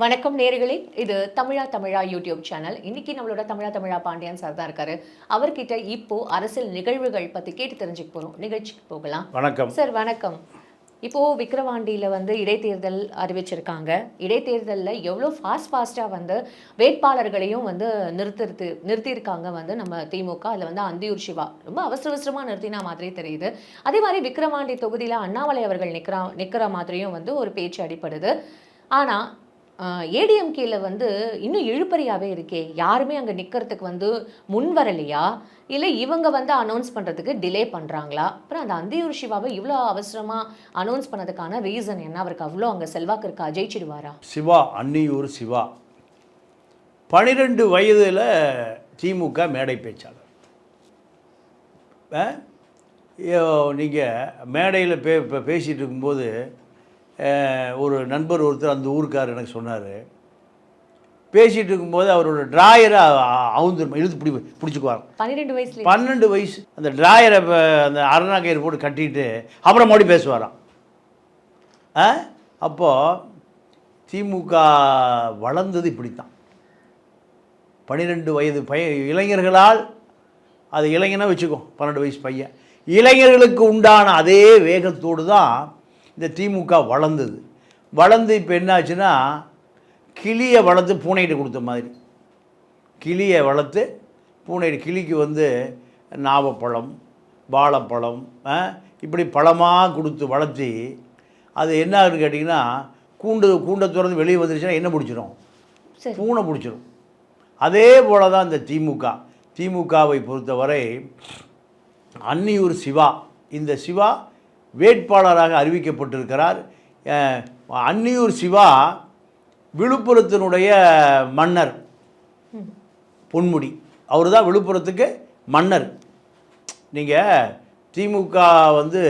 வணக்கம் நேர்களே. இது தமிழா தமிழா யூடியூப் சேனல். இன்னைக்கு நம்மளோட தமிழா தமிழா பாண்டியன் சார் தான் இருக்காரு. அவர்கிட்ட இப்போ அரசியல் நிகழ்வுகள் பத்தி கேட்டு தெரிஞ்சுக்க போறோம். நிகழ்ச்சிக்கு போகலாம். வணக்கம். சார் வணக்கம். இப்போ விக்கிரவாண்டியில வந்து இடைத்தேர்தல் அறிவிச்சிருக்காங்க. இடைத்தேர்தலில் எவ்வளோ ஃபாஸ்ட் ஃபாஸ்ட்டாக வந்து வேட்பாளர்களையும் வந்து நிறுத்திருத்து நிறுத்தியிருக்காங்க வந்து நம்ம திமுக. அதில் வந்து அந்தியூர் சிவா ரொம்ப அவசர அவசரமாக நிறுத்தினா மாதிரி தெரியுது. அதே மாதிரி விக்கிரவாண்டி தொகுதியில் அண்ணாமலை அவர்கள் நிற்கிறா நிற்கிற மாதிரியும் வந்து ஒரு பேச்சு அடிப்படுது ஆனால் ஏடிஎம்கேல வந்து இன்னும் இழுப்பறியாகவே இருக்கே. யாருமே அங்கே நிற்கிறதுக்கு வந்து முன் வரலையா இல்லை இவங்க வந்து அனௌன்ஸ் பண்ணுறதுக்கு டிலே பண்ணுறாங்களா அப்புறம் அந்த அந்தியூர் சிவாவை இவ்வளோ அவசரமாக அனௌன்ஸ் பண்ணதுக்கான ரீசன் என்ன? அவருக்கு அவ்வளோ அங்கே செல்வாக்கு இருக்கா ஜெயிச்சிடுவாரா? சிவா அன்னியூர் சிவா. பனிரெண்டு வயதில் திமுக மேடை பேச்சாளர். நீங்கள் மேடையில் பே பேசிகிட்டு இருக்கும்போது ஒரு நண்பர் ஒருத்தர் அந்த ஊருக்கார் எனக்கு சொன்னார். பேசிகிட்டு இருக்கும்போது அவரோட டிராயரை அவுந்து இழுத்து பிடி பிடிச்சிக்குவார் பன்னிரெண்டு வயசுல பன்னெண்டு வயசு அந்த டிராயரை அந்த அரணா கயிறு போட்டு கட்டிட்டு அப்புறம் மறுபடியும் பேசுவாராம். ஆ அப்போது திமுக வளர்ந்தது இப்படித்தான். பன்னிரெண்டு வயது பைய இளைஞர்களால் அது இளைஞனா வச்சுக்கோ பன்னெண்டு வயசு பையன். இளைஞர்களுக்கு உண்டான அதே வேகத்தோடு தான் இந்த திமுக வளர்ந்தது. வளர்ந்து இப்போ என்னாச்சுன்னா கிளியை வளர்த்து பூனைகிட்ட கொடுத்த மாதிரி. கிளியை வளர்த்து பூனை கிளிக்கு வந்து நாவப்பழம் வாழைப்பழம் இப்படி பழமாக கொடுத்து வளர்த்தி அது என்ன ஆகுதுன்னு கேட்டிங்கன்னா கூண்டு கூண்டை திறந்து வெளியே வந்துருச்சுன்னா என்ன பிடிச்சிரும்? சரி. பூனை பிடிச்சிரும். அதே போல தான் இந்த திமுக. திமுகவை பொறுத்தவரை அன்னியூர் சிவா இந்த சிவா வேட்பாளராக அறிவிக்கப்பட்டிருக்கிறார். அன்னியூர் சிவா விழுப்புரத்தினுடைய மன்னர். பொன்முடி. அவர் தான் விழுப்புரத்துக்கு மன்னர். நீங்கள் திமுக வந்து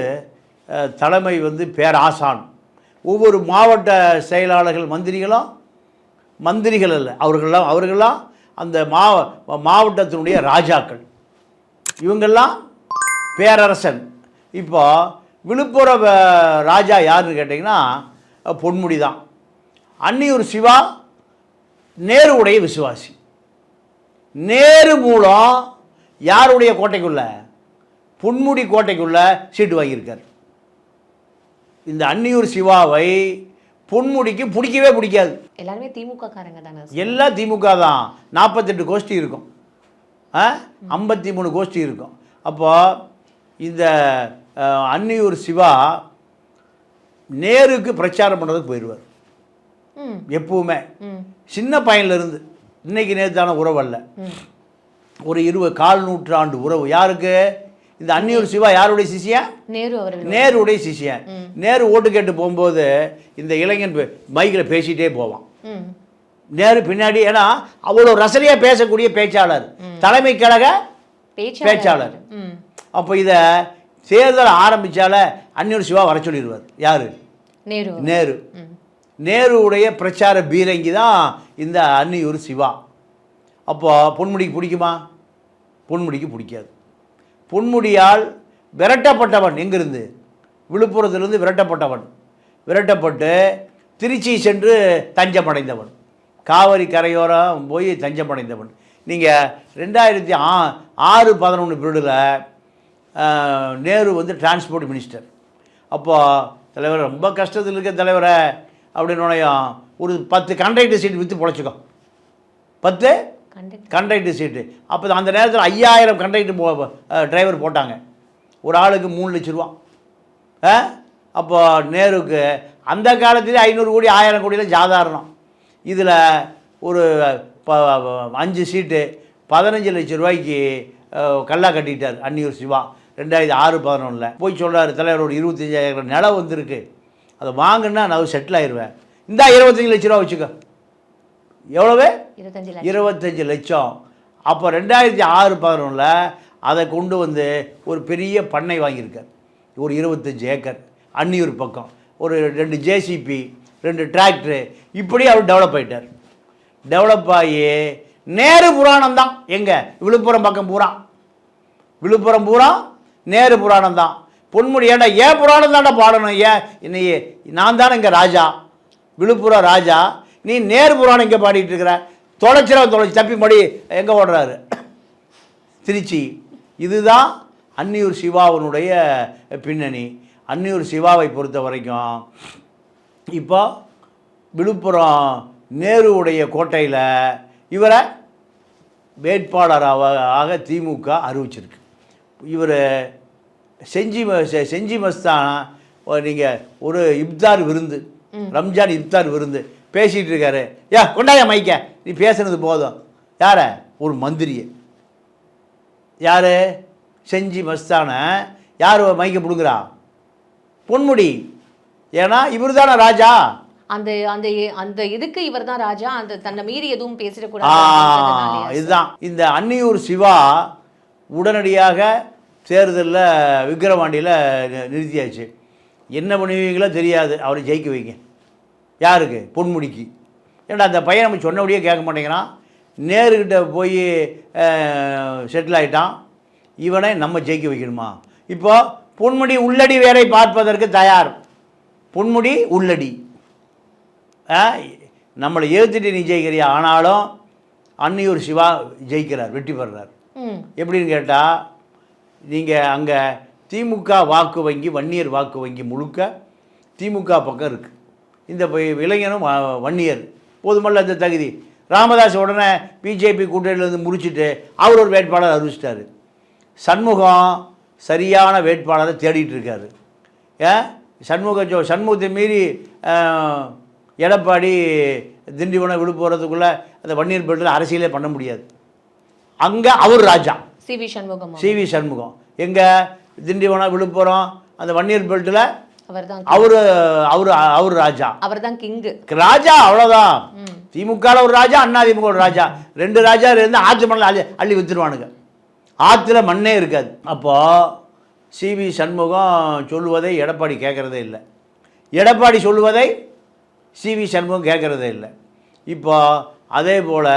தலைமை வந்து பேராசான். ஒவ்வொரு மாவட்ட செயலாளர்கள் மந்திரிகளும் மந்திரிகள் அல்ல அவர்கள்லாம் அவர்கள்லாம் அந்த மாவ மாவட்டத்தினுடைய ராஜாக்கள். இவங்கெல்லாம் பேரரசன். இப்போ விழுப்புர அஹ், ராஜா யாருன்னு கேட்டிங்கன்னா பொன்முடி தான். அன்னியூர் சிவா நேருவுடைய விசுவாசி. நேரு மூலம் யாருடைய கோட்டைக்குள்ள? பொன்முடி கோட்டைக்குள்ள சீட்டு வாங்கியிருக்கார். இந்த அன்னியூர் சிவாவை பொன்முடிக்கு பிடிக்கவே பிடிக்காது. எல்லாருமே திமுக காரங்க தானே எல்லாம் திமுக தான். நாற்பத்தெட்டு கோஷ்டி இருக்கும். ஐம்பத்தி மூணு கோஷ்டி இருக்கும். அப்போ இந்த அன்னியூர் சிவா நேருக்கு பிரச்சாரம் பண்ணுறதுக்கு போயிடுவார் எப்பவுமே. சின்ன பையன்லேருந்து. இன்னைக்கு நேத்தான உறவு அல்ல. ஒரு இருபது கால் நூற்றாண்டு உறவு. யாருக்கு? இந்த அன்னியூர் சிவா யாருடைய சிஷியா? நேரு நேருடைய சிஷியன் நேரு ஓட்டு கேட்டு போகும்போது இந்த இளைஞன் மைக்கில் பேசிகிட்டே போவான். நேரு பின்னாடி ஏன்னா அவ்வளோ ரசனையாக பேசக்கூடிய பேச்சாளர். தலைமை கழக பேச்சாளர். அப்போ இதை தேர்தல் ஆரம்பித்தால அந்நியூர் சிவா வர சொல்லிடுவார். யார்? நேரு. நேரு. ம். நேருவுடைய பிரச்சார பீரங்கி தான் இந்த அன்னியூர் சிவா. அப்போ பொன்முடிக்கு பிடிக்குமா? பொன்முடிக்கு பிடிக்காது. பொன்முடியால் விரட்டப்பட்டவன் எங்கிருந்து? விழுப்புரத்திலிருந்து விரட்டப்பட்டவன். விரட்டப்பட்டு திருச்சி சென்று தஞ்சமடைந்தவன். காவிரி கரையோரம் போய் தஞ்சமடைந்தவன். நீங்கள் ரெண்டாயிரத்தி ஆ ஆறு பதினொன்று பீரியடில் நேரு வந்து டிரான்ஸ்போர்ட் மினிஸ்டர் அப்போ தலைவர் ரொம்ப கஷ்டத்தில் இருக்க தலைவரை அப்படின்னோடையும் ஒரு பத்து கண்டக்டர் சீட் விற்று பொழைச்சிக்கோ. பத்து கண்டிப்பா கண்டக்டர் சீட்டு அப்போ அந்த நேரத்தில் ஐயாயிரம் கண்டக்டர் போ டிரைவர் போட்டாங்க. ஒரு ஆளுக்கு மூணு லட்ச ரூபா. அப்போ நேருக்கு அந்த காலத்திலே ஐநூறு கோடி ஆயிரம் கோடியில் சாதாரணம் இதில் ஒரு ப அஞ்சு சீட்டு பதினஞ்சு லட்ச ரூபாய்க்கு கல்லா கட்டிட்டார் அன்னியூர் சிவா. ரெண்டாயிரத்தி ஆறு பதினொன்றில் போய் சொல்றாரு தலைவர் ஒரு இருபத்தஞ்சாயிரம் நிலம் வந்திருக்கு. அதை வாங்கினா நான் செட்டில் ஆயிடுவேன் இந்தா இருபத்தஞ்சி லட்ச ரூபா வச்சுக்கோ. எவ்வளவு? இருபத்தஞ்சு லட்சம். அப்போ ரெண்டாயிரத்தி ஆறு பதினொன்றில் அதை கொண்டு வந்து ஒரு பெரிய பண்ணை வாங்கியிருக்கார். ஒரு இருபத்தஞ்சி ஏக்கர் அன்னியூர் பக்கம். ஒரு ரெண்டு ஜேசிபி ரெண்டு டிராக்டரு. இப்படி அவர் டெவலப் ஆயிட்டார். டெவலப் ஆகி நேரு புராணம் தான். எங்கே? விழுப்புரம் பக்கம் பூரா. விழுப்புரம் பூரா நேரு புராணம் தான் பொன்முடி ஏண்டா ஏன் புராணம் தான்டா பாடணும்? ஏன்? இன்னையே நான் தானே இங்கே ராஜா. விழுப்புரம் ராஜா. நீ நேரு புராணம் இங்கே பாடிட்டு இருக்கிற? தொலைச்சிரா தொலைச்சி தப்பி மடி எங்கே ஓடுறாரு? திருச்சி. இதுதான் அன்னியூர் சிவாவினுடைய பின்னணி. அன்னியூர் சிவாவை பொறுத்த வரைக்கும் இப்போ விழுப்புரம் நேருவுடைய கோட்டையில் இவரை வேட்பாளராக ஆக திமுக அறிவிச்சிருக்கு. இவர் செஞ்சி செஞ்சி மஸ்தான் நீங்கள் ஒரு இப்தார் விருந்து ரம்ஜான் இப்தார் விருந்து பேசிகிட்டு இருக்காரு. யா கொண்டாயா மைக்க? நீ பேசுனது போதும். யார? ஒரு மந்திரியை. யார்? செஞ்சி மஸ்தானை. யார் மைக்க பிடுங்குறா? பொன்முடி. ஏன்னா இவர் தானே ராஜா. அந்த அந்த அந்த இதுக்கு இவர்தான் ராஜா. அந்த தன்னை மீறி எதுவும் பேசிடக்கூடாது. இதுதான். இந்த அன்னியூர் சிவா உடனடியாக தேர்தலில் விக்கிரவாண்டியில் நிறுத்தியாச்சு. என்ன பண்ணுவீங்களோ தெரியாது. அவரை ஜெயிக்க வைங்க. யாருக்கு? பொன்முடிக்கு. ஏன்னா அந்த பையன் நம்ம சொன்னபடியே கேட்க மாட்டேங்கிறான். நேருக்கிட்ட போய் செட்டில் ஆகிட்டான் இவனை நம்ம ஜெயிக்க வைக்கணுமா? இப்போது பொன்முடி உள்ளடி வேலை பார்ப்பதற்கு தயார். பொன்முடி உள்ளடி. ஆ, நம்மளை ஏற்றுட்டு நீ ஜெயிக்கிறியா? ஆனாலும் அன்னியூர் சிவா ஜெயிக்கிறார் வெற்றி பெறுறார். எப்படின்னு கேட்டால் நீங்கள் அங்கே திமுக வாக்கு வங்கி வன்னியர் வாக்கு வங்கி முழுக்க திமுக பக்கம் இருக்குது இந்த இளைஞனும் வ- வன்னியர். போதுமல்ல அந்த தகுதி. ராமதாஸ் உடனே பிஜேபி கூட்டணியிலேருந்து முடிச்சுட்டு அவர் ஒரு வேட்பாளர் அறிவிச்சிட்டாரு. சண்முகம் சரியான வேட்பாளரை தேடிட்டு இருக்காரு. ஏன் சண்முக ஜோ சண்முகத்தை மீறி எடப்பாடி திண்டிவனம் விழுப்புறதுக்குள்ளே அந்த வன்னியர் பெல்ட்டில் அரசியலே பண்ண முடியாது. அங்கே அவர் ராஜா. C V Shanmugam C V Shanmugam. எங்கே திண்டிவனம் விழுப்புரம் அந்த வன்னியர் பெல்ட்டில் அவர் அவர் அவர் ராஜா. அவர்தான் கிங்கு ராஜா அவ்வளோதான் திமுகவில் ஒரு ராஜா அண்ணா திமுக ஒரு ராஜா. ரெண்டு ராஜா இருந்து ஆற்று மணல் அள்ளி அள்ளி வித்துருவானுங்க. ஆற்றுல மண்ணே இருக்காது. அப்போது சிவி சண்முகம் சொல்லுவதை எடப்பாடி கேட்குறதே இல்லை. எடப்பாடி சொல்லுவதை சிவி சண்முகம் கேட்குறதே இல்லை. இப்போ அதே போல்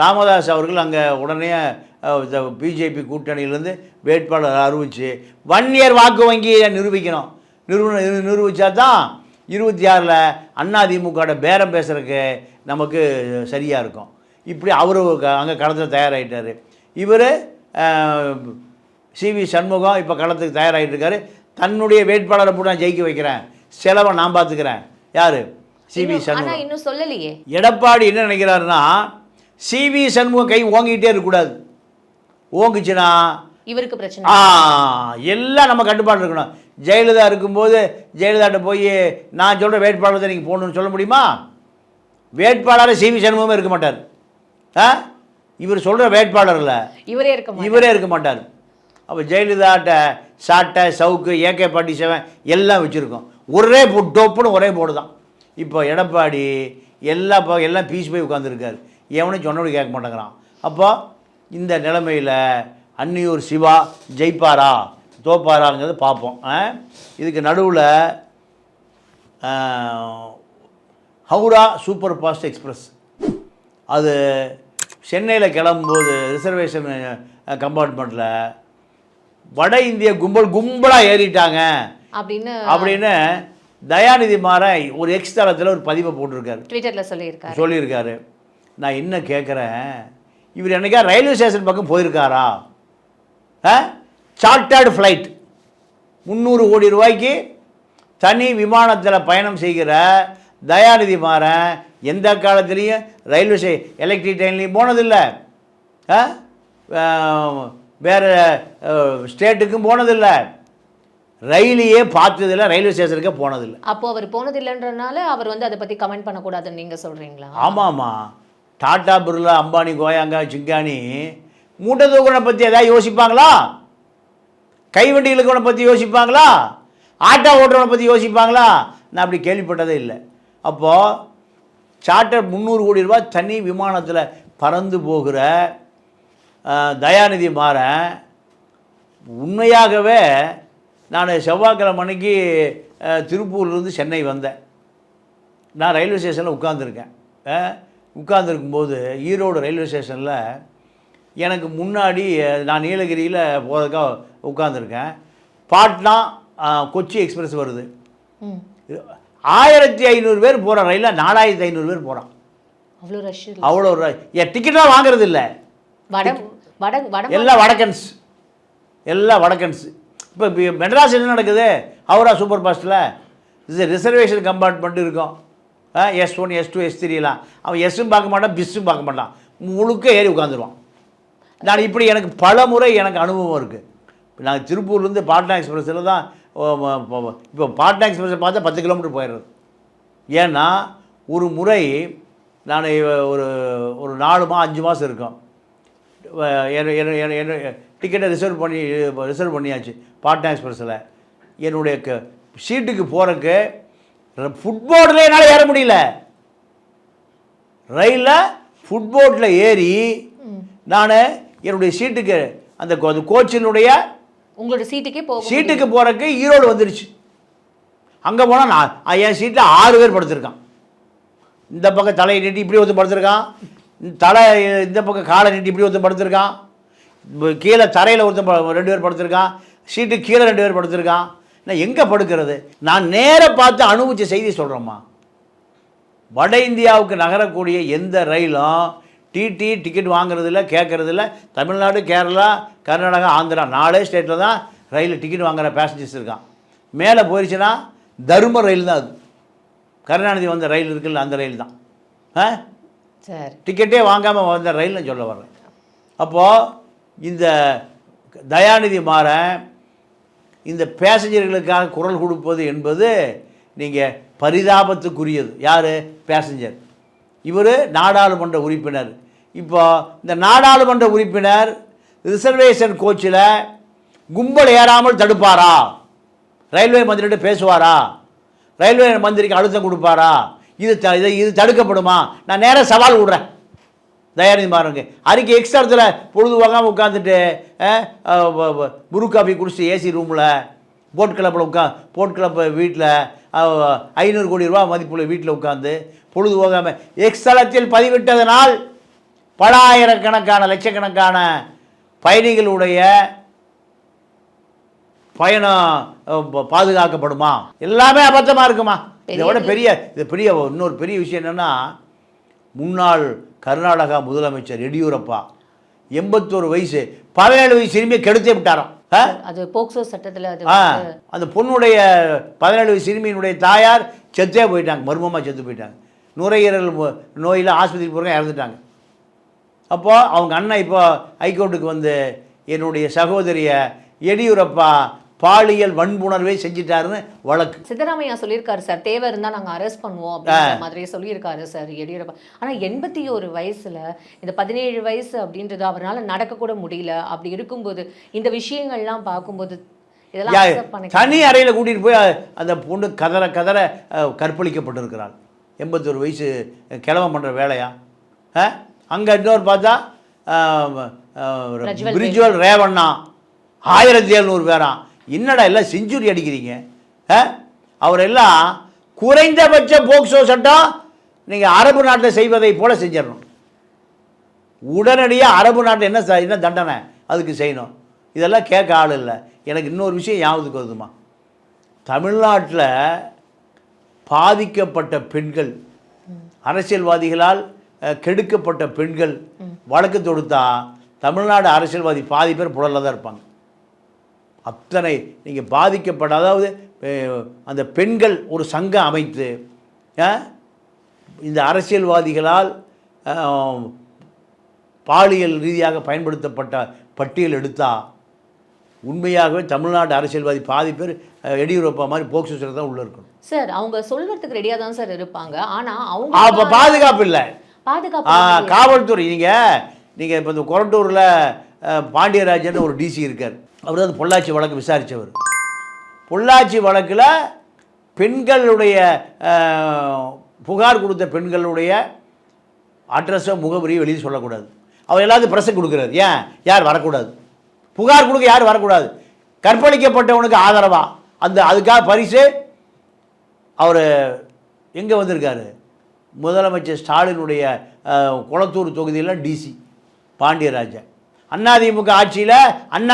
ராமதாஸ் அவர்கள் அங்கே உடனே பிஜேபி கூட்டணியிலேருந்து வேட்பாளர் அறிவிச்சு வன்னியர் வாக்கு வங்கியை நிரூபிக்கணும். நிறுவன நிரூபித்தா தான் இருபத்தி ஆறில் அதிமுகவோட பேரம் பேசுகிறதுக்கு நமக்கு சரியாக இருக்கும். இப்படி அவர் அங்கே களத்தில் தயாராகிட்டார் இவர் சிவி சண்முகம் இப்போ களத்துக்கு தயாராகிட்டு இருக்காரு தன்னுடைய வேட்பாளரை போட்டு நான் ஜெயிக்க வைக்கிறேன். செலவை நான் பார்த்துக்கிறேன் யார்? C V Shanmugam. இன்னும் சொல்லலையே. எடப்பாடி என்ன நினைக்கிறாருன்னா சிவி சண்முகம் கை ஓங்கிட்டே இருக்கக்கூடாது. ஓங்குச்சுன்னா இவருக்கு பிரச்சனை. எல்லாம் நம்ம கட்டுப்பாடு இருக்கணும். ஜெயலலிதா இருக்கும்போது ஜெயலலிதாட்ட போய் நான் சொல்கிற வேட்பாளரை நீங்கள் போகணுன்னு சொல்ல முடியுமா? வேட்பாளர் சிவி சண்முகமே இருக்க மாட்டார். ஆ இவர் சொல்கிற வேட்பாளர் இல்லை இவரே இருக்க இவரே இருக்க மாட்டார். அப்போ ஜெயலலிதாட்ட சாட்டை சவுக்கு ஏகே பாட்டி செவன் எல்லாம் வச்சுருக்கோம். ஒரே டோப்புன்னு ஒரே போர்டு தான். இப்போ எடப்பாடி எல்லா எல்லாம் பீஸ் போய் உட்காந்துருக்காரு எவனும் சொன்னபடி கேட்க மாட்டேங்கிறான். அப்போ இந்த நிலைமையில் அன்னியூர் சிவா ஜெயிப்பாரா? தோப்பாராங்கிறத பார்ப்போம்? இதுக்கு நடுவில் ஹவுரா சூப்பர் ஃபாஸ்ட் எக்ஸ்பிரஸ். அது சென்னையில் கிளம்பும்போது ரிசர்வேஷன் கம்பார்ட்மெண்ட்டில் வட இந்திய கும்பல் கும்பலாக ஏறிட்டாங்க. அப்படின்னு அப்படின்னு தயாநிதி மாற ஒரு எக்ஸ் தளத்தில் ஒரு பதிவை போட்டிருக்காரு. ட்விட்டர்ல சொல்லியிருக்காரு. சொல்லியிருக்காரு. நான் என்ன கேட்குறேன் இவர் என்னைக்கா ரயில்வே ஸ்டேஷன் பக்கம் போயிருக்காரா? சார்ட்டர்டு ஃப்ளைட் முந்நூறு கோடி ரூபாய்க்கு தனி விமானத்தில் பயணம் செய்கிற தயாநிதி மாறன் எந்த காலத்துலேயும் ரயில்வே ஸ்டே எலக்ட்ரிக் ட்ரெயின்லேயும் போனதில்லை. வேற ஸ்டேட்டுக்கும் போனதில்லை. ரயிலையே பார்த்ததில்ல ரயில்வே ஸ்டேஷனுக்கே போனதில்லை. அப்போ அவர் போனது இல்லைன்றனால அவர் வந்து அதை பத்தி கமெண்ட் பண்ணக்கூடாதுன்னு நீங்க சொல்றீங்களா? ஆமாம்மா. டாட்டா பிர்லா அம்பானி கோயாங்கா சிங்கானி மூட்டை தூக்குனை பற்றி எதாவது யோசிப்பாங்களா? கைவண்டி இழுக்கவனை பற்றி யோசிப்பாங்களா? ஆட்டோ ஓட்டுறவனை பற்றி யோசிப்பாங்களா? நான் அப்படி கேள்விப்பட்டதே இல்லை. அப்போது சார்ட்டர் முந்நூறு கோடி ரூபாய் தனி விமானத்தில் பறந்து போகிற தயாநிதி மாறன் உண்மையாகவே நான் செவ்வாய்க்கிழமை அன்னைக்கு திருப்பூர்லேருந்து சென்னை வந்தேன். நான் ரயில்வே ஸ்டேஷனில் உட்காந்துருக்கேன் உட்காந்துருக்கும்போது ஈரோடு ரயில்வே ஸ்டேஷனில் எனக்கு முன்னாடி நான் நீலகிரியில் போகிறதுக்காக உட்காந்துருக்கேன் பாட்னா கொச்சி எக்ஸ்பிரஸ் வருது. ஆயிரத்தி ஐநூறு பேர் போகிற ரயிலில் நாலாயிரத்தி ஐநூறு பேர் போகிறான் அவ்வளோ ரஷ் அவ்வளோ ஏன் டிக்கெட்டாக வாங்குறது இல்லை. எல்லாம் வடக்கன்ஸ். எல்லாம் வடக்கன்ஸ். இப்போ மெட்ராஸ் என்ன நடக்குது? ஹவுரா சூப்பர் ஃபாஸ்ட்டில் இது ரிசர்வேஷன் கம்பார்ட்மெண்ட் இருக்கும். S one S two S த்ரீலாம் அவன் எஸ்ஸும் பார்க்க மாட்டான் பிஸ்ஸும் பார்க்க மாட்டான். முழுக்க ஏறி உட்காந்துருவான் நான் இப்படி எனக்கு பல முறை எனக்கு அனுபவம் இருக்குது நாங்கள் திருப்பூர்லேருந்து பாட்னா எக்ஸ்பிரஸில் தான் இப்போ பாட்னா எக்ஸ்பிரஸை பார்த்தா பத்து கிலோமீட்டர் போயிடுறது. ஏன்னா ஒரு முறை நான் ஒரு ஒரு நாலு மா அஞ்சு மாதம் இருக்கும். என்ன டிக்கெட்டை ரிசர்வ் பண்ணி ரிசர்வ் பண்ணியாச்சு பாட்னா எக்ஸ்பிரஸில். என்னுடைய க சீட்டுக்கு போகிறக்கு ஃபுட்போர்டில் என்னால் ஏற முடியல. ரயிலில் ஃபுட்போர்டில் ஏறி நான் என்னுடைய சீட்டுக்கு அந்த கோச்சினுடைய உங்களோட சீட்டுக்கே போக சீட்டுக்கு போகிறக்கு ஈரோடு வந்துருச்சு. அங்கே போனால் நான் என் சீட்டில் ஆறு பேர் படுத்திருக்கான். இந்த பக்கம் தலையை நீட்டி இப்படி ஒருத்தன் படுத்திருக்கான். தலை இந்த பக்கம் காலை நீட்டி இப்படி ஒருத்தன் படுத்திருக்கான். கீழே தரையில் ஒருத்தன் ப- ரெண்டு பேர் படுத்திருக்கான். சீட்டு கீழே ரெண்டு பேர் படுத்திருக்கான். நான் எங்கே படுக்கிறது? நான் நேரா பார்த்து அனுபவிச்ச செய்தி சொல்கிறேம்மா வட இந்தியாவுக்கு நகரக்கூடிய எந்த ரயிலும் டிடி டிக்கெட் வாங்குறதில்ல கேட்குறதில்ல தமிழ்நாடு கேரளா கர்நாடகா ஆந்திரா நாலே ஸ்டேட்டில் தான் ரயிலில் டிக்கெட் வாங்குற பேசஞ்சர்ஸ் இருக்கான். மேலே போயிடுச்சுன்னா தரும ரயில் தான் அது. கருணாநிதி வந்த ரயில் இருக்குல்ல அந்த ரயில் தான். ஆ? சரி. டிக்கெட்டே வாங்காமல் வந்த ரயில்னு சொல்ல வர்றேன். அப்போது இந்த தயாநிதி மாறன் இந்த பேசஞ்சர்களுக்காக குரல் கொடுப்பது என்பது நீங்கள் பரிதாபத்துக்குரியது. யார்? பேசஞ்சர். இவர் நாடாளுமன்ற உறுப்பினர். இப்போ இந்த நாடாளுமன்ற உறுப்பினர் ரிசர்வேஷன் கோச்சில் கும்பல் ஏறாமல் தடுப்பாரா? ரயில்வே மந்திரிகிட்ட பேசுவாரா? ரயில்வே மந்திரிக்கு அழுத்தம் கொடுப்பாரா? இது த இது இது தடுக்கப்படுமா? நான் நேராக சவால் விடுறேன். தயாநிதி மாறனுக்கு. அறிக்கை எக்ஸ்ட்ரா இடத்துல பொழுது வாங்காமல் உட்காந்துட்டு புரு காஃபி குடிச்சிட்டு ஏசி ரூமில் போட் கிளப்பில் உட்கா போட் கிளப் வீட்டில் ஐநூறு கோடி ரூபா மதிப்புள்ள வீட்டில் உட்காந்து பொழுது போகாமல் எக்ஸ்தலத்தில் பதிவிட்டதனால் பல ஆயிரக்கணக்கான லட்சக்கணக்கான பயணிகளுடைய பயணம் பாதுகாக்கப்படுமா? எல்லாமே அபத்தமாக இருக்குமா? இதை விட பெரிய இது பெரிய இன்னொரு பெரிய விஷயம் என்னென்னா முன்னாள் கர்நாடகா முதலமைச்சர் எடியூரப்பா எண்பத்தோரு வயசு பதினேழு வயசு சிறுமியை கெடுத்தே விட்டாராம்? அது போக்சோ சட்டத்துல அது அந்த பொண்ணுடைய பதினேழு வயசு சிறுமியினுடைய தாயார் செத்தே போயிட்டாங்க மர்மமாக செத்து போயிட்டாங்க. நுரையீரல் நோயில் ஆஸ்பத்திரி போகிறவங்க இறந்துட்டாங்க. அப்போது அவங்க அண்ணன் இப்போ ஹைகோர்ட்டுக்கு வந்து என்னுடைய சகோதரியை எடியூரப்பா பாலியல் வன்புணர்வை செஞ்சிட்டாருன்னு வழக்கு. சித்தராமையா சொல்லியிருக்காரு சார் தேவை இருந்தா நாங்க அரெஸ்ட் பண்ணுவோம் அப்படின்ற மாதிரி சொல்லியிருக்காரு சார் எடியூரப்பா. ஆனா எண்பத்தி ஒரு வயசுல இந்த பதினேழு வயசு அப்படின்றது அவரால நடக்க கூட முடியல. அப்படி இருக்கும்போது இந்த விஷயங்கள்லாம் பார்க்கும்போது இதெல்லாம் தனி அறையில் கூட்டிகிட்டு போய் அந்த பொண்ணு கதற கதற கற்பழிக்கப்பட்டிருக்கிறாள். எண்பத்தொரு வயசு கிழவன் பண்ணுற வேலையா? அங்கே இன்னொரு பார்த்தா பிரஜ்வல் ரேவண்ணா. ஆயிரத்தி எழுநூறு பேராம் என்னடா எல்லாம் செஞ்சுரி அடிக்கிறீங்க? அவரெல்லாம் குறைந்தபட்ச போக்சோ சட்டம் நீங்கள் அரபு நாட்டில் செய்வதை போல செஞ்சிடணும். உடனடியாக அரபு நாட்டில் என்ன என்ன தண்டனை அதுக்கு செய்யணும். இதெல்லாம் கேட்க ஆள் இல்லை. எனக்கு இன்னொரு விஷயம் ஞாபகத்துக்கு வருதுமா தமிழ்நாட்டில் பாதிக்கப்பட்ட பெண்கள் அரசியல்வாதிகளால் கெடுக்கப்பட்ட பெண்கள் வழக்கு தொடுத்தா தமிழ்நாடு அரசியல்வாதி பாதி பேர் புழலில் தான் இருப்பாங்க. அத்தனை நீங்கள் பாதிக்கப்பட்ட அதாவது அந்த பெண்கள் ஒரு சங்கம் அமைத்து இந்த அரசியல்வாதிகளால் பாலியல் ரீதியாக பயன்படுத்தப்பட்ட பட்டியல் எடுத்தா உண்மையாகவே தமிழ்நாடு அரசியல்வாதி பாதி பேர் எடியூரப்பா மாதிரி போக்சோ தான் உள்ளே இருக்கணும். சார் அவங்க சொல்றதுக்கு ரெடியா தான் சார் இருப்பாங்க. ஆனா அவங்க அப்போ பாதுகாப்பு இல்லை. பாதுகாப்பு. காவல்துறை நீங்கள் நீங்கள் இப்போ இந்த கொரட்டூரில் பாண்டியராஜன் ஒரு டிசி இருக்கார். அவர் வந்து பொள்ளாச்சி வழக்கு விசாரித்தவர் பொள்ளாச்சி வழக்கில் பெண்களுடைய புகார் கொடுத்த பெண்களுடைய அட்ரஸோ முகவரியை வெளியே சொல்லக்கூடாது. அவர் எல்லாத்தையும் ப்ரெஸ்ஸுக்கு கொடுக்குறாரு. ஏன்? யார் வரக்கூடாது? புகார் கொடுக்க யார் வரக்கூடாது? கற்பழிக்கப்பட்டவனுக்கு ஆதரவாக அந்த அதுக்காக பரிசு அவர் எங்கே வந்திருக்காரு? முதலமைச்சர் ஸ்டாலினுடைய குளத்தூர் தொகுதியில் டிசி பாண்டியராஜன். அதிமுக ஆட்சியில்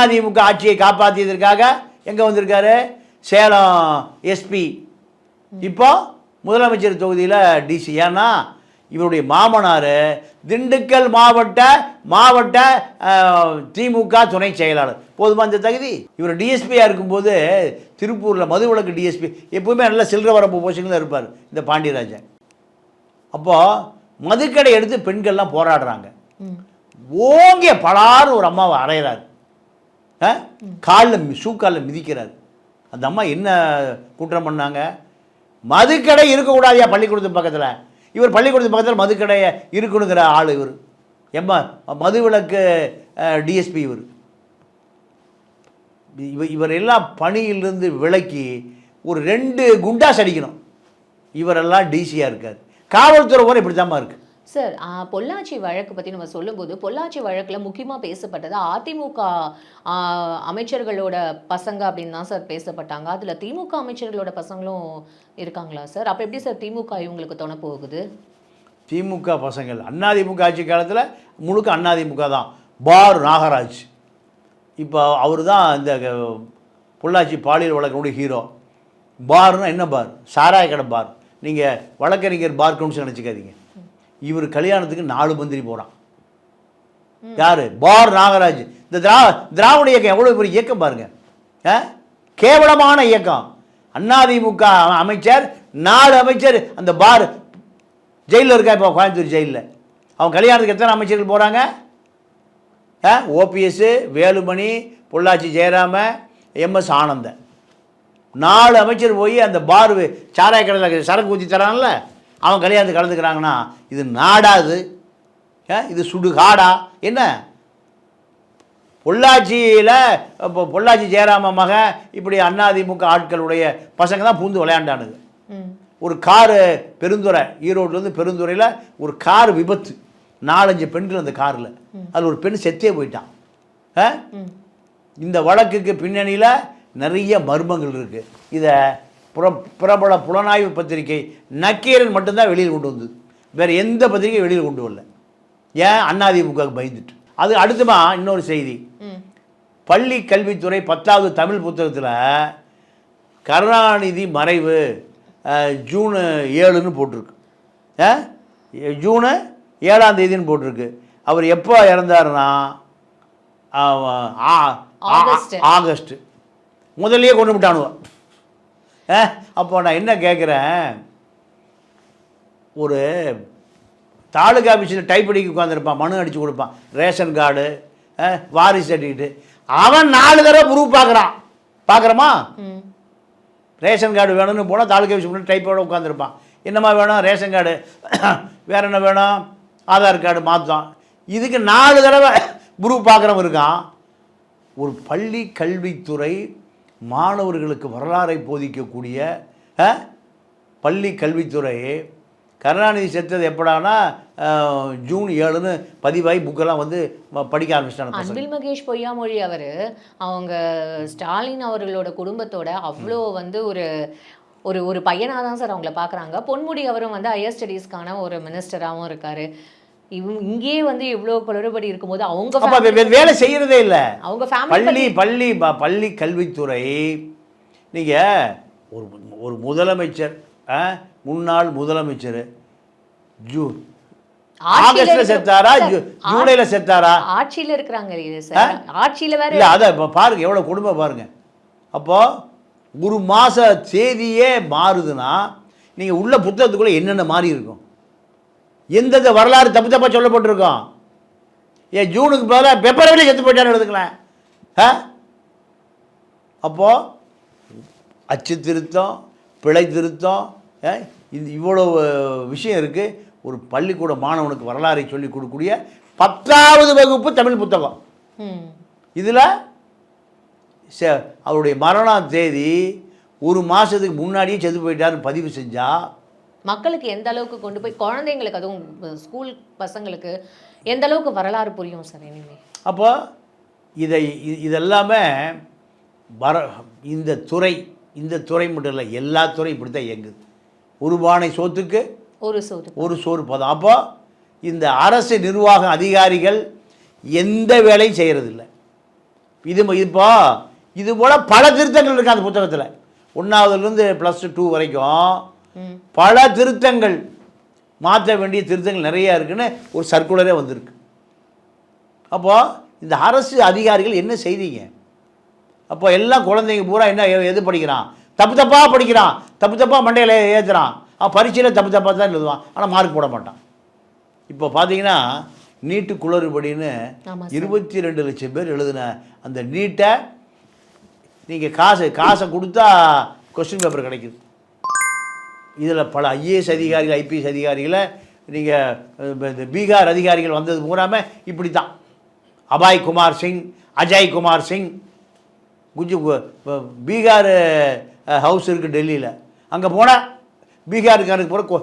அதிமுக ஆட்சியை காப்பாற்றியதற்காக எங்கே வந்திருக்காரு? சேலம் எஸ்பி. இப்போ முதலமைச்சர் தொகுதியில் டிசி ஏன்னா இவருடைய மாமனார் திண்டுக்கல் மாவட்ட மாவட்ட திமுக துணை செயலாளர். போதுமா இந்த தகுதி? இவர் டிஎஸ்பியாக இருக்கும்போது திருப்பூரில் மதுவிலக்கு டிஎஸ்பி எப்பவுமே நல்ல சில்லற வரப்பு போஷனில் இருப்பார் இந்த பாண்டியராஜன். அப்போது மதுக்கடை எடுத்து பெண்கள்லாம் போராடுறாங்க. ஓங்கிய பலாறு ஒரு அம்மாவை அரைகிறார் காலில் ஷூக்காலில் மிதிக்கிறார். அந்த அம்மா என்ன குற்றம் பண்ணாங்க? மதுக்கடை இருக்கக்கூடாதியா பள்ளிக்கூடத்து பக்கத்தில்? இவர் பள்ளிக்கூடத்து பக்கத்தில் மதுக்கடை இருக்கணுங்கிற ஆள் இவர். எம்மா மதுவிலக்கு டிஎஸ்பி இவர். இவ இவர் எல்லாம் பணியிலிருந்து விலக்கி ஒரு ரெண்டு குண்டாஸ் அடிக்கணும். இவரெல்லாம் டிசியாக இருக்கார். காவல்துறை கூட இப்படி இருக்கு. சார் பொள்ளாச்சி வழக்கு பற்றி நம்ம சொல்லும்போது பொள்ளாச்சி வழக்கில் முக்கியமாக பேசப்பட்டது அதிமுக அமைச்சர்களோட பசங்க அப்படின்னு தான் சார் பேசப்பட்டாங்க. அதில் திமுக அமைச்சர்களோட பசங்களும் இருக்காங்களா சார் அப்போ எப்படி சார் திமுக இவங்களுக்கு துணை போகுது? திமுக பசங்கள் அண்ணாதிமுக ஆட்சி காலத்தில் முழுக்க அண்ணாதிமுக தான். பார் நாகராஜ். இப்போ அவர் தான் இந்த க- பொள்ளாச்சி பாலியல் வழக்கினுடைய ஹீரோ பார்னா என்ன பார்? சாராய கடை பார். நீங்கள் வழக்கறிஞர் பார் கவுன்சில் நினச்சிக்காதீங்க. இவர் கல்யாணத்துக்கு நாலு மந்திரி போகிறான் யார்? பார் நாகராஜ். இந்த திரா திராவிட இயக்கம் எவ்வளோ பெரிய இயக்கம் பாருங்க? கேவலமான இயக்கம். அதிமுக அமைச்சர் நாலு அமைச்சர் அந்த பார் ஜெயிலில் இருக்கா இப்போ? கோயம்புத்தூர் ஜெயிலில். அவன் கல்யாணத்துக்கு எத்தனை அமைச்சர்கள் போகிறாங்க ஓபிஎஸ் வேலுமணி பொள்ளாச்சி ஜெயராம எம்எஸ் ஆனந்தன். நாலு அமைச்சர் போய் அந்த பார் சாராய கடையில் சரக்கு ஊற்றி தரான்ல? அவன் கல்யாணத்துக்கு கலந்துக்கிறாங்கன்னா இது நாடாது இது சுடுகாடா? என்ன? பொள்ளாச்சியில் இப்போ பொள்ளாச்சி ஜெயராம மகன் இப்படி அதிமுக ஆட்களுடைய பசங்க தான் பூந்து விளையாண்டானுங்க. ஒரு காரு பெருந்துறை ஈரோட்லேருந்து பெருந்துறையில் ஒரு கார் விபத்து. நாலஞ்சு பெண்கள் அந்த காரில். அதில் ஒரு பெண் செத்தே போயிட்டான். இந்த வழக்குக்கு பின்னணியில் நிறைய மர்மங்கள் இருக்குது இதை புற பிரபல புலனாய்வு பத்திரிகை நக்கீரன் மட்டும்தான் வெளியில் கொண்டு வந்தது. வேறு எந்த பத்திரிகையும் வெளியில் கொண்டு வரல. ஏன்? அதிமுகவுக்கு பயந்துட்டு. அது அடுத்துமா இன்னொரு செய்தி. பள்ளி கல்வித்துறை பத்தாவது தமிழ் புத்தகத்தில் கருணாநிதி மறைவு ஜூனு ஏழுன்னு போட்டிருக்கு. ஜூனு ஏழாம் தேதின்னு போட்டிருக்கு. அவர் எப்போ இறந்தாருன்னா ஆகஸ்ட். ஆகஸ்ட் முதல்லயே கொண்டு விட்டானுவ அப்போ நான் என்ன கேட்குறேன் ஒரு தாலுகா ஆஃபீஸில் டைப் அடிக்க உட்காந்துருப்பான் மனு அடித்து கொடுப்பான் ரேஷன் கார்டு வாரிசு சர்டிஃபிகேட்டு அவன் நாலு தடவை ப்ரூஃப் பார்க்குறான் பார்க்குறோமா ரேஷன் கார்டு வேணும்னு போனால் தாலுகா ஆஃபீஸ் முன்னாடி டைப்போட உட்காந்துருப்பான் என்னம்மா வேணும்? ரேஷன் கார்டு வேறு என்ன வேணும்? ஆதார் கார்டு மாற்றம் இதுக்கு நாலு தடவை ப்ரூஃப் பார்க்குறவன் இருக்கான். ஒரு பள்ளி கல்வித்துறை மாணவர்களுக்கு வரலாறை போதிக்கக்கூடிய பள்ளி கல்வித்துறை கருணாநிதி செத்தது எப்படானா ஜூன் ஏழுன்னு பதிவாகி புக்கெல்லாம் வந்து படிக்க ஆரம்பிச்சிட்டாங்க அன்பில் மகேஷ் பொய்யாமொழி அவர் அவங்க ஸ்டாலின் அவர்களோட குடும்பத்தோட அவ்வளோ வந்து ஒரு ஒரு ஒரு பையனாக தான் சார் அவங்கள பார்க்குறாங்க பொன்முடி அவரும் வந்து ஹையர் ஸ்டடீஸ்க்கான ஒரு மினிஸ்டராகவும் இருக்காரு. இவங்க இங்கேயே வந்து இவ்வளோ குளறுபடி இருக்கும்போது அவங்க வேலை செய்கிறதே இல்லை. அவங்க ஃபேமிலி பள்ளி பள்ளி. பள்ளி கல்வித்துறை நீங்கள் ஒரு ஒரு முதலமைச்சர் முன்னாள் முதலமைச்சர் ஜூ ஆகஸ்ட்ல செத்தாரா ஜூலைல செத்தாரா? ஆட்சியில இருக்கிறாங்க ஆட்சியில வேற இல்லை அதை பாருங்க எவ்வளோ கொடுமை பாருங்க. அப்போ ஒரு மாத தேதியே மாறுதுன்னா நீங்கள் உள்ள புத்தகத்துக்குள்ளே என்னென்ன மாறி இருக்கும்? எந்தெந்த வரலாறு தப்பு தப்பாக சொல்லப்பட்டிருக்கோம்? ஏன் ஜூனுக்கு பதிலாக பிப்ரவரி செத்து போயிட்டான்னு எடுத்துக்கலாம் ஆ? அப்போது அச்சு திருத்தம் பிழை திருத்தம் இது இவ்வளோ விஷயம் இருக்குது ஒரு பள்ளிக்கூட மாணவனுக்கு வரலாறை சொல்லிக் கொடுக்கக்கூடிய பத்தாவது வகுப்பு தமிழ் புத்தகம். இதில் ச அவருடைய மரண தேதி ஒரு மாதத்துக்கு முன்னாடியே செத்து போயிட்டாருன்னு பதிவு செஞ்சால் மக்களுக்கு எந்த அளவுக்கு கொண்டு போய் குழந்தைங்களுக்கு அதுவும் ஸ்கூல் பசங்களுக்கு எந்த அளவுக்கு வரலாறு புரியும் சார் இனிமே? அப்போ இதை இதெல்லாமே வர இந்த துறை இந்த துறை மட்டும் இல்லை எல்லா துறையும் இப்படி தான் இயங்குது. ஒரு பானை சோத்துக்கு ஒரு சோறு ஒரு சோறு பதம். அப்போ இந்த அரசு நிர்வாக அதிகாரிகள் எந்த வேலையும் செய்கிறதில்ல இது இப்போ இது போல் பல திருத்தங்கள் இருக்குது அந்த புத்தகத்தில். ஒன்றாவதுலேருந்து ப்ளஸ் டூ வரைக்கும் பல திருத்தங்கள். மாற்ற வேண்டிய திருத்தங்கள் நிறைய இருக்குன்னு ஒரு சர்க்குலரே வந்திருக்கு. அப்போது இந்த அரசு அதிகாரிகள் என்ன செய்தீங்க? அப்போ எல்லாம் குழந்தைங்க பூரா என்ன எது படிக்கிறான்? தப்பு தப்பாக படிக்கிறான். தப்பு தப்பாக மண்டையில் ஏற்றுறான் அவன் பரீட்சையில் தப்பு தப்பாக தான் எழுதுவான். ஆனால் மார்க் போட மாட்டான். இப்போ பார்த்தீங்கன்னா நீட்டு குளறுபடின்னு. இருபத்தி ரெண்டு லட்சம் பேர் எழுதின அந்த நீட்டை நீங்கள் காசு காசை கொடுத்தா கொஸ்டின் பேப்பர் கிடைக்குது. இதில் பல ஐஏஎஸ் அதிகாரிகள் ஐபிஎஸ் அதிகாரிகளை நீங்கள் இந்த பீகார் அதிகாரிகள் வந்தது பூராமல் இப்படி தான் அபாய் குமார் சிங் அஜய் குமார் சிங். குஜு பீகார் ஹவுஸ் இருக்குது டெல்லியில். அங்கே போனால் பீகாருக்காருக்கு போகிற கொ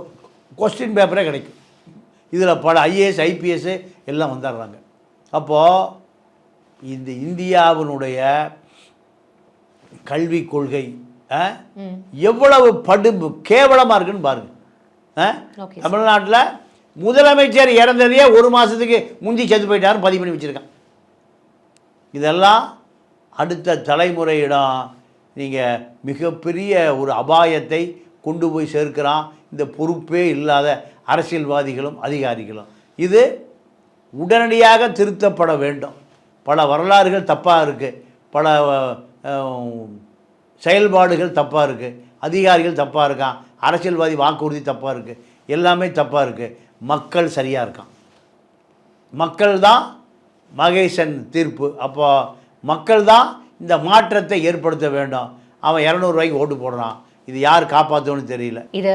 கொஸ்டின் பேப்பரே கிடைக்கும். இதில் பல ஐஏஎஸ் ஐபிஎஸ் எல்லாம் வந்துடுறாங்க. அப்போது இந்த இந்தியாவினுடைய கல்விக் கொள்கை எவ்வளவு படு கேவலமாக இருக்குன்னு பாருங்க. ஆ? Okay, sir. தமிழ்நாட்டில் முதலமைச்சர் இறந்ததையே ஒரு மாதத்துக்கு முந்தி செத்து போயிட்டாருன்னு பதிவு பண்ணி வச்சுருக்கான். இதெல்லாம் அடுத்த தலைமுறையிடம் நீங்கள் மிகப்பெரிய ஒரு அபாயத்தை கொண்டு போய் சேர்க்கிறான். இந்த பொறுப்பே இல்லாத அரசியல்வாதிகளும் அதிகாரிகளும். இது உடனடியாக திருத்தப்பட வேண்டும். பல வரலாறுகள் தப்பாக இருக்குது பல செயல்பாடுகள் தப்பாக இருக்குது அதிகாரிகள் தப்பாக இருக்கான். அரசியல்வாதி வாக்குறுதி தப்பாக இருக்குது எல்லாமே தப்பாக இருக்குது மக்கள் சரியாக இருக்கான். மக்கள் தான் மகேசன் தீர்ப்பு. அப்போ மக்கள் தான் இந்த மாற்றத்தை ஏற்படுத்த வேண்டும். அவன் இரநூறுவாய்க்கு ஓட்டு போடுறான். இது யார் காப்பாற்றணும்னு தெரியல. இதை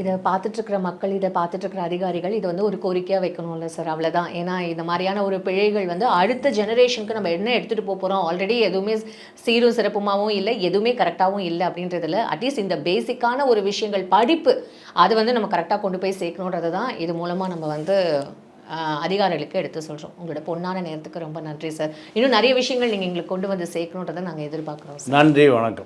இதை பார்த்துட்டு இருக்கிற மக்கள் இதை பார்த்துட்டு இருக்கிற அதிகாரிகள் இது வந்து ஒரு கோரிக்கையாக வைக்கணும்ல சார் அவ்வளோதான் ஏன்னா இந்த மாதிரியான ஒரு பிழைகள் வந்து அடுத்த ஜெனரேஷனுக்கு நம்ம என்ன எடுத்துகிட்டு போக போகிறோம் ஆல்ரெடி எதுவுமே சீரும் சிறப்புமாகவும் இல்லை எதுவுமே கரெக்டாகவும் இல்லை அப்படின்றதுல அட்லீஸ்ட் இந்த பேசிக்கான ஒரு விஷயங்கள் படிப்பு அது வந்து நம்ம கரெக்டாக கொண்டு போய் சேர்க்கணுன்றது தான் இது மூலமாக நம்ம வந்து அதிகாரிகளுக்கு எடுத்து சொல்கிறோம் உங்களோட பொன்னான நேரத்துக்கு ரொம்ப நன்றி சார். இன்னும் நிறைய விஷயங்கள் நீங்கள் எங்களுக்கு கொண்டு வந்து சேர்க்கணுன்றதை நாங்கள் எதிர்பார்க்குறோம் நன்றி வணக்கம்.